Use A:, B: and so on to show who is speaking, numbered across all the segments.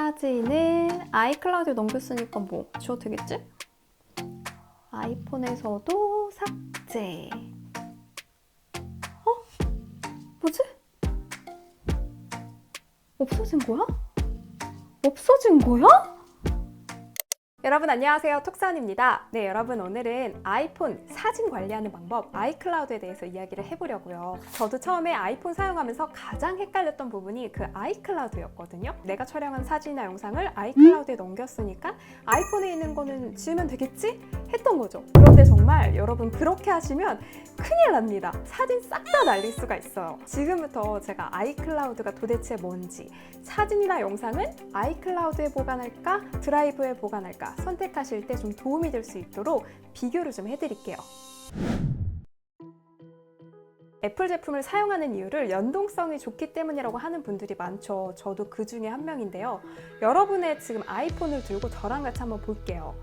A: 사진은 아이클라우드에 넘겼으니까 뭐 지워도 되겠지? 아이폰에서도 삭제. 어? 뭐지? 없어진 거야? 없어진 거야? 여러분 안녕하세요. 톡산입니다. 네 여러분 오늘은 아이폰 사진 관리하는 방법 아이클라우드에 대해서 이야기를 해보려고요. 저도 처음에 아이폰 사용하면서 가장 헷갈렸던 부분이 그 아이클라우드였거든요. 내가 촬영한 사진이나 영상을 아이클라우드에 넘겼으니까 아이폰에 있는 거는 지우면 되겠지? 했던 거죠 그런데 정말 여러분 그렇게 하시면 큰일 납니다 사진 싹 다 날릴 수가 있어요 지금부터 제가 아이클라우드가 도대체 뭔지 사진이나 영상은 아이클라우드에 보관할까 드라이브에 보관할까 선택하실 때 좀 도움이 될 수 있도록 비교를 좀 해드릴게요. 애플 제품을 사용하는 이유를 연동성이 좋기 때문이라고 하는 분들이 많죠. 저도 그 중에 한 명인데요. 여러분의 지금 아이폰을 들고 저랑 같이 한번 볼게요.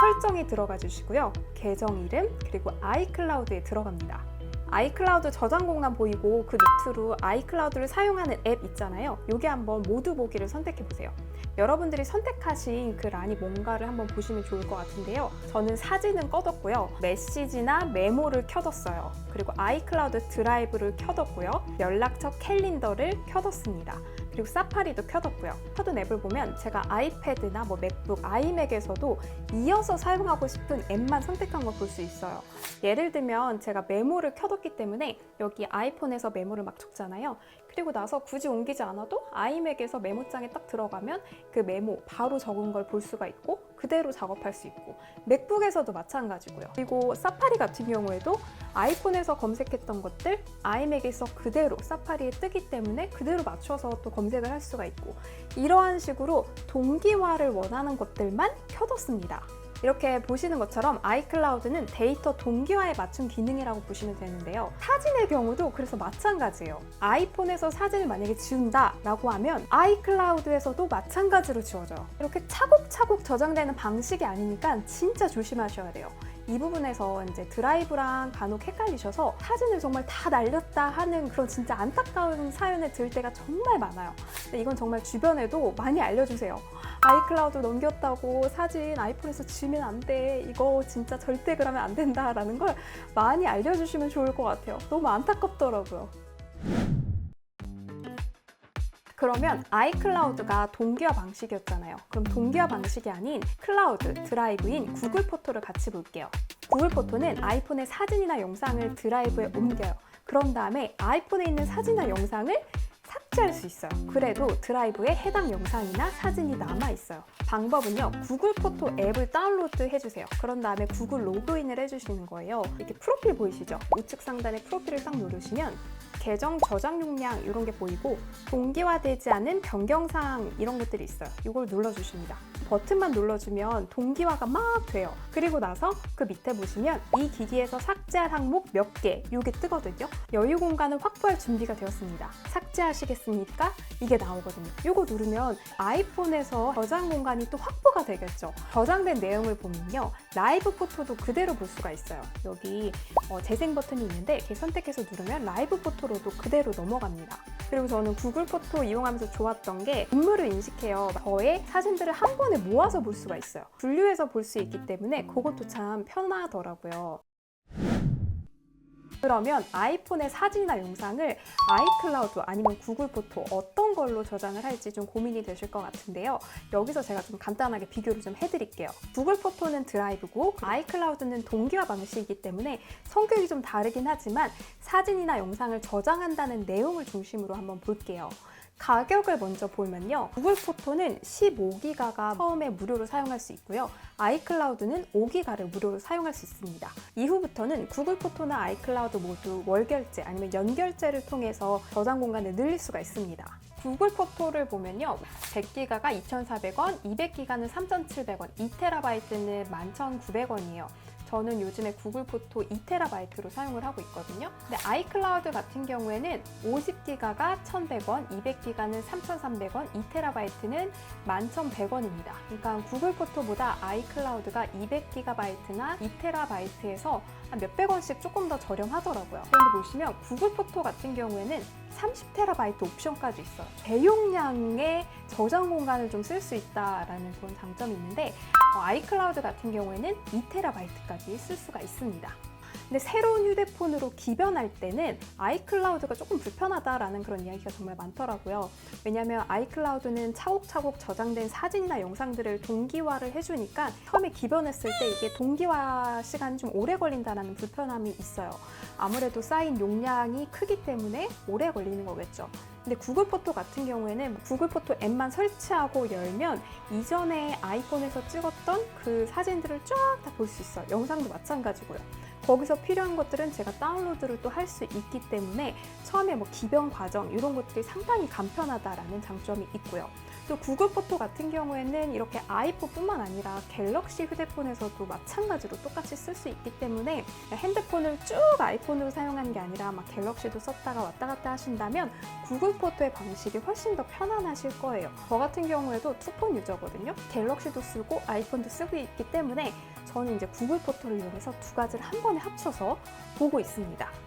A: 설정이 들어가 주시고요. 계정 이름 그리고 아이클라우드에 들어갑니다. 아이클라우드 저장 공간 보이고 그 밑으로 아이클라우드를 사용하는 앱 있잖아요. 여기 한번 모두 보기를 선택해 보세요. 여러분들이 선택하신 그 란이 뭔가를 한번 보시면 좋을 것 같은데요. 저는 사진은 꺼뒀고요. 메시지나 메모를 켜뒀어요. 그리고 아이클라우드 드라이브를 켜뒀고요. 연락처 캘린더를 켜뒀습니다. 그리고 사파리도 켜뒀고요. 켜둔 앱을 보면 제가 아이패드나 뭐 맥북, 아이맥에서도 이어서 사용하고 싶은 앱만 선택한 걸 볼 수 있어요. 예를 들면 제가 메모를 켜뒀기 때문에 여기 아이폰에서 메모를 막 적잖아요. 그리고 나서 굳이 옮기지 않아도 아이맥에서 메모장에 딱 들어가면 그 메모 바로 적은 걸 볼 수가 있고 그대로 작업할 수 있고 맥북에서도 마찬가지고요. 그리고 사파리 같은 경우에도 아이폰에서 검색했던 것들 아이맥에서 그대로 사파리에 뜨기 때문에 그대로 맞춰서 또 검색을 할 수가 있고 이러한 식으로 동기화를 원하는 것들만 켜뒀습니다. 이렇게 보시는 것처럼 아이클라우드는 데이터 동기화에 맞춘 기능이라고 보시면 되는데요. 사진의 경우도 그래서 마찬가지예요. 아이폰에서 사진을 만약에 지운다 라고 하면 아이클라우드에서도 마찬가지로 지워져요. 이렇게 차곡차곡 저장되는 방식이 아니니까 진짜 조심하셔야 돼요. 이 부분에서 이제 드라이브랑 간혹 헷갈리셔서 사진을 정말 다 날렸다 하는 그런 진짜 안타까운 사연을 들 때가 정말 많아요. 근데 이건 정말 주변에도 많이 알려주세요. 아이클라우드 넘겼다고 사진 아이폰에서 지우면 안 돼. 이거 진짜 절대 그러면 안 된다라는 걸 많이 알려주시면 좋을 것 같아요. 너무 안타깝더라고요. 그러면 아이클라우드가 동기화 방식이었잖아요. 그럼 동기화 방식이 아닌 클라우드, 드라이브인 구글 포토를 같이 볼게요. 구글 포토는 아이폰의 사진이나 영상을 드라이브에 옮겨요. 그런 다음에 아이폰에 있는 사진이나 영상을 삭제할 수 있어요. 그래도 드라이브에 해당 영상이나 사진이 남아 있어요. 방법은요. 구글 포토 앱을 다운로드 해주세요. 그런 다음에 구글 로그인을 해주시는 거예요. 이렇게 프로필 보이시죠? 우측 상단에 프로필을 딱 누르시면 계정 저장 용량 이런 게 보이고 동기화되지 않은 변경 사항 이런 것들이 있어요. 이걸 눌러주십니다. 버튼만 눌러주면 동기화가 막 돼요. 그리고 나서 그 밑에 보시면 이 기기에서 삭제할 항목 몇개 이게 뜨거든요. 여유 공간을 확보할 준비가 되었습니다. 삭제하시겠습니까? 이게 나오거든요. 이거 누르면 아이폰에서 저장 공간이 또 확보가 되겠죠. 저장된 내용을 보면요. 라이브 포토도 그대로 볼 수가 있어요. 여기 어, 재생 버튼이 있는데 이렇게 선택해서 누르면 라이브 포토로도 그대로 넘어갑니다. 그리고 저는 구글 포토 이용하면서 좋았던 게 분물을 인식해요. 저의 사진들을 한 번에 모아서 볼 수가 있어요. 분류해서 볼 수 있기 때문에 그것도 참 편하더라고요. 그러면 아이폰의 사진이나 영상을 아이클라우드 아니면 구글 포토 어떤 걸로 저장을 할지 좀 고민이 되실 것 같은데요. 여기서 제가 좀 간단하게 비교를 좀 해드릴게요. 구글 포토는 드라이브고 아이클라우드는 동기화 방식이기 때문에 성격이 좀 다르긴 하지만 사진이나 영상을 저장한다는 내용을 중심으로 한번 볼게요. 가격을 먼저 보면요. 구글 포토는 15기가가 처음에 무료로 사용할 수 있고요. 아이클라우드는 5기가를 무료로 사용할 수 있습니다. 이후부터는 구글 포토나 아이클라우드 모두 월결제 아니면 연결제를 통해서 저장 공간을 늘릴 수가 있습니다. 구글 포토를 보면요. 100기가가 2,400원, 200기가는 3,700원, 2테라바이트는 11,900원이에요. 저는 요즘에 구글 포토 2테라바이트로 사용을 하고 있거든요. 근데 아이클라우드 같은 경우에는 50기가가 1,100원, 200기가는 3,300원, 2테라바이트는 11,100원입니다. 그러니까 구글 포토보다 아이클라우드가 200기가바이트나 2테라바이트에서 한 몇백 원씩 조금 더 저렴하더라고요. 그런데 보시면 구글 포토 같은 경우에는 30TB 옵션까지 있어요. 대용량의 저장 공간을 좀 쓸 수 있다라는 그런 장점이 있는데 어, 아이클라우드 같은 경우에는 2TB까지 쓸 수가 있습니다. 근데 새로운 휴대폰으로 기변할 때는 아이클라우드가 조금 불편하다라는 그런 이야기가 정말 많더라고요. 왜냐하면 아이클라우드는 차곡차곡 저장된 사진이나 영상들을 동기화를 해주니까 처음에 기변했을 때 이게 동기화 시간이 좀 오래 걸린다는 불편함이 있어요. 아무래도 쌓인 용량이 크기 때문에 오래 걸리는 거겠죠. 근데 구글 포토 같은 경우에는 구글 포토 앱만 설치하고 열면 이전에 아이폰에서 찍었던 그 사진들을 쫙 다 볼 수 있어요. 영상도 마찬가지고요. 거기서 필요한 것들은 제가 다운로드를 또 할 수 있기 때문에 처음에 뭐 기변 과정 이런 것들이 상당히 간편하다라는 장점이 있고요. 또 구글 포토 같은 경우에는 이렇게 아이폰뿐만 아니라 갤럭시 휴대폰에서도 마찬가지로 똑같이 쓸 수 있기 때문에 핸드폰을 쭉 아이폰으로 사용하는 게 아니라 막 갤럭시도 썼다가 왔다 갔다 하신다면 구글 포토의 방식이 훨씬 더 편안하실 거예요. 저 같은 경우에도 투폰 유저거든요. 갤럭시도 쓰고 아이폰도 쓰고 있기 때문에 저는 이제 구글 포토를 이용해서 두 가지를 한 번에 합쳐서 보고 있습니다.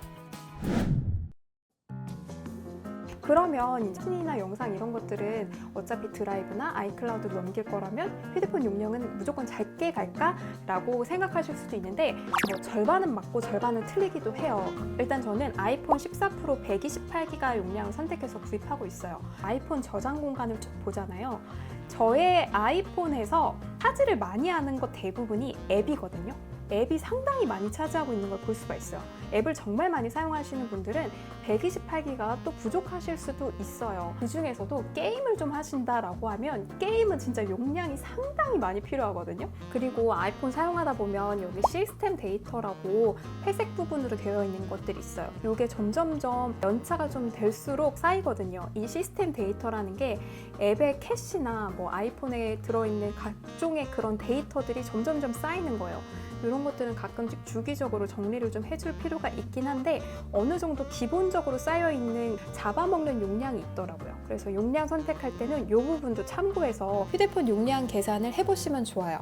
A: 그러면 사진이나 영상 이런 것들은 어차피 드라이브나 아이클라우드로 넘길 거라면 휴대폰 용량은 무조건 작게 갈까 라고 생각하실 수도 있는데 뭐 절반은 맞고 절반은 틀리기도 해요. 일단 저는 아이폰 14 프로 128기가 용량을 선택해서 구입하고 있어요. 아이폰 저장 공간을 쭉 보잖아요. 저의 아이폰에서 차지를 많이 하는 것 대부분이 앱이거든요. 앱이 상당히 많이 차지하고 있는 걸 볼 수가 있어요. 앱을 정말 많이 사용하시는 분들은 128기가 또 부족하실 수도 있어요. 그 중에서도 게임을 좀 하신다라고 하면 게임은 진짜 용량이 상당히 많이 필요하거든요. 그리고 아이폰 사용하다 보면 여기 시스템 데이터라고 회색 부분으로 되어 있는 것들이 있어요. 이게 점점점 연차가 좀 될수록 쌓이거든요. 이 시스템 데이터라는 게 앱의 캐시나 뭐 아이폰에 들어있는 각종의 그런 데이터들이 점점점 쌓이는 거예요. 이런 것들은 가끔씩 주기적으로 정리를 좀 해줄 필요가 있긴 한데 어느 정도 기본적으로 쌓여 있는 잡아먹는 용량이 있더라고요. 그래서 용량 선택할 때는 이 부분도 참고해서 휴대폰 용량 계산을 해보시면 좋아요.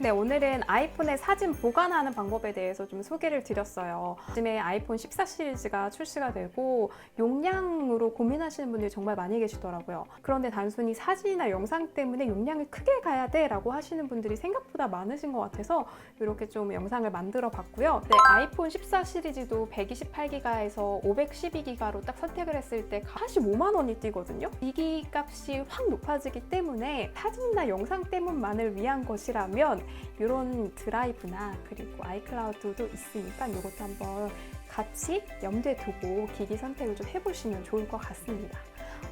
A: 네, 오늘은 아이폰에 사진 보관하는 방법에 대해서 좀 소개를 드렸어요. 요즘에 아이폰 14 시리즈가 출시가 되고 용량 고민하시는 분들이 정말 많이 계시더라고요. 그런데 단순히 사진이나 영상 때문에 용량을 크게 가야 돼 라고 하시는 분들이 생각보다 많으신 것 같아서 이렇게 좀 영상을 만들어 봤고요. 네, 아이폰 14 시리즈도 128기가에서 512기가로 딱 선택을 했을 때 45만 원이 뛰거든요. 기기 값이 확 높아지기 때문에 사진이나 영상 때문만을 위한 것이라면 이런 드라이브나 그리고 아이클라우드도 있으니까 이것도 한번 같이 염두에 두고 기기 선택을 좀 해보시면 좋을 것 같습니다.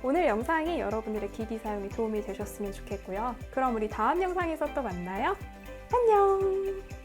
A: 오늘 영상이 여러분들의 기기 사용에 도움이 되셨으면 좋겠고요. 그럼 우리 다음 영상에서 또 만나요. 안녕!